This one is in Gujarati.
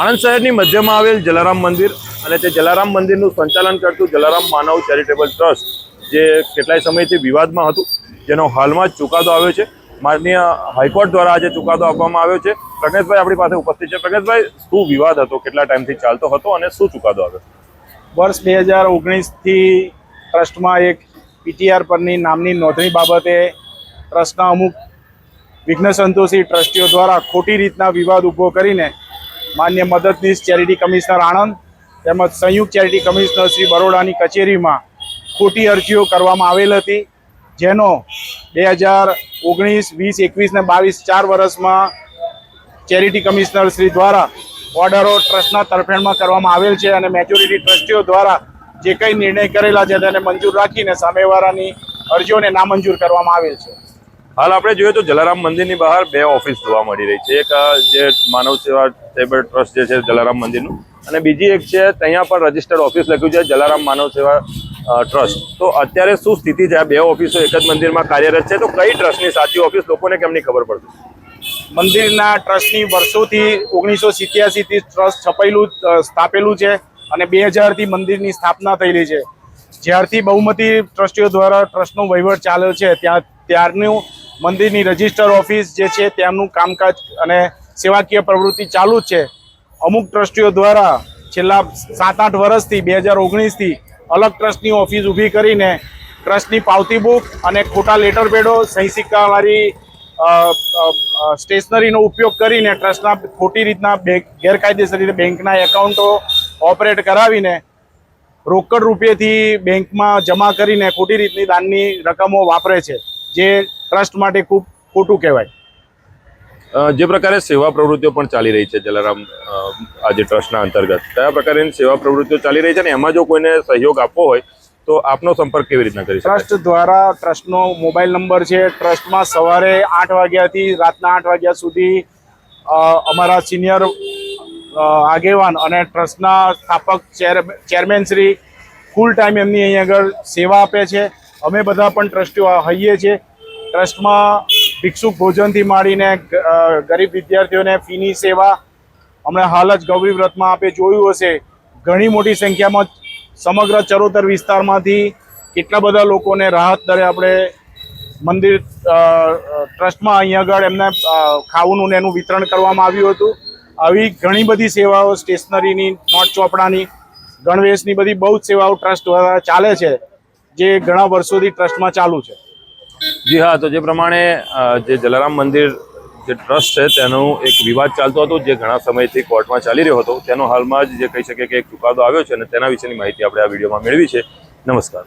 આણંદ શહેરની મધ્યમાં આવેલ જલારામ મંદિર અને તે જલારામ મંદિરનું સંચાલન કરતું જલારામ માનવ ચેરિટેબલ ટ્રસ્ટ જે કેટલાય સમયથી વિવાદમાં હતું, જેનો હાલમાં જ ચુકાદો આવ્યો છે. માનનીય હાઈકોર્ટ દ્વારા આજે ચુકાદો આપવામાં આવ્યો છે. પ્રજ્ઞેશભાઈ આપણી પાસે ઉપસ્થિત છે. પ્રજ્ઞેશભાઈ, શું વિવાદ હતો? કેટલા ટાઈમથી ચાલતો હતો અને શું ચુકાદો આવ્યો? વર્ષ બે હજાર ઓગણીસથી ટ્રસ્ટમાં એક પીટીઆર પરની નામની નોંધણી બાબતે ટ્રસ્ટના અમુક વિઘ્ન સંતોષી ટ્રસ્ટીઓ દ્વારા ખોટી રીતના વિવાદ ઊભો કરીને માન્ય મદદનીશ ચેરિટી કમિશનર આણંદ તેમજ સંયુક્ત ચેરિટી કમિશનર શ્રી બરોડાની કચેરીમાં ખોટી અરજીઓ કરવામાં આવેલ હતી, જેનો બે હજાર ઓગણીસ, વીસ, એકવીસ ને બાવીસ ચાર વર્ષમાં ચેરિટી કમિશનર શ્રી દ્વારા ઓર્ડરો ટ્રસ્ટના તરફેણમાં કરવામાં આવેલ છે અને મેચ્યોરિટી ટ્રસ્ટીઓ દ્વારા જે કંઈ નિર્ણય કરેલા છે તેને મંજૂર રાખીને સામેવાળાની અરજીઓને નામંજૂર કરવામાં આવેલ છે. હાલ આપણે જોઈએ તો જલારામ મંદિરની બહાર બે ઓફિસ જોવા મળી રહી છે. એક જે માનવ સેવા ચેરિટેબલ ટ્રસ્ટ જે છે જલારામ મંદિરનું અને બીજી એક છે ત્યાં પણ રજિસ્ટર્ડ ઓફિસ લખ્યું છે જલારામ માનવ સેવા ટ્રસ્ટ. તો અત્યારે શું સ્થિતિ છે? આ બે ઓફિસો એક જ મંદિરમાં કાર્યરત છે. તો કઈ ટ્રસ્ટની સાચી ઓફિસ લોકોને કેમની ખબર પડશે? મંદિરના ટ્રસ્ટની વર્ષોથી ઓગણીસો સિત્યાસીથી ટ્રસ્ટ છપાયેલું સ્થાપેલું છે અને બે હજારથી મંદિરની સ્થાપના થયેલી છે. જ્યારથી બહુમતી ટ્રસ્ટીઓ દ્વારા ટ્રસ્ટનો વહીવટ ચાલ્યો છે, ત્યાં ત્યારનું મંદિરની રજિસ્ટર ઓફિસ જે છે તેમનું કામકાજ અને સેવાકીય પ્રવૃત્તિ ચાલુ છે. અમુક ટ્રસ્ટીઓ દ્વારા છેલ્લા સાત આઠ વર્ષથી, બે હજાર ઓગણીસથી અલગ ટ્રસ્ટની ઓફિસ ઊભી કરીને ટ્રસ્ટની પાવતી બુક અને ખોટા લેટર પેડો સહી સિક્કાવાળી સ્ટેશનરીનો ઉપયોગ કરીને ટ્રસ્ટના ખોટી રીતના ગેરકાયદેસર રીતે બેંકના એકાઉન્ટો ઓપરેટ કરાવીને રોકડ રૂપિયેથી બેંકમાં જમા કરીને ખોટી રીતની દાનની રકમો વાપરે છે. જે ટ્રસ્ટ માટે ખૂબ ખોટું કહેવાય. જે પ્રકારે સેવા પ્રવૃત્તિઓ પણ ચાલી રહી છે જલારામ આજે ટ્રસ્ટના અંતર્ગત કયા પ્રકારની સેવા પ્રવૃત્તિઓ ચાલી રહી છે અને એમાં જો કોઈને સહયોગ આપવો હોય તો આપનો સંપર્ક કેવી રીતના કરી ટ્રસ્ટ દ્વારા ટ્રસ્ટનો મોબાઈલ નંબર છે ટ્રસ્ટમાં સવારે આઠ વાગ્યાથી રાતના આઠ વાગ્યા સુધી અમારા સિનિયર આગેવાન અને ટ્રસ્ટના સ્થાપક chair chairman Shri full time એમની અહીં આગળ સેવા આપે છે. અમે બધા પણ ટ્રસ્ટીઓ હઈએ છીએ. ટ્રસ્ટમાં ભિક્ષુક ભોજનથી માંડીને ગરીબ વિદ્યાર્થીઓને ફીની સેવા હમણાં હાલ જ ગૌરી વ્રતમાં આપે જોયું હશે. ઘણી મોટી સંખ્યામાં સમગ્ર ચરોતર વિસ્તારમાંથી કેટલા બધા લોકોને રાહત દરે આપણે મંદિર ટ્રસ્ટમાં અહીંયા આગળ એમને ખાવાનું ને એનું વિતરણ કરવામાં આવ્યું હતું. આવી ઘણી બધી સેવાઓ સ્ટેશનરીની, નોટ ચોપડાની, ગણવેશની બધી બહુ જ સેવાઓ ટ્રસ્ટ દ્વારા ચાલે છે. જે ઘણા વર્ષોથી ટ્રસ્ટમાં ચાલુ છે. જી હા, તો જે પ્રમાણે જે જલારામ મંદિર જે ટ્રસ્ટ છે, તેનું એક વિવાદ ચાલતો હતો, જે ઘણા સમયથી કોર્ટમાં ચાલી રહ્યો હતો. તેનો હાલમાં જ જે કહી શકીએ કે એક ચુકાદો આવ્યો છે અને તેના વિશેની માહિતી આપણે આ વિડીયોમાં મેળવી છે. નમસ્કાર.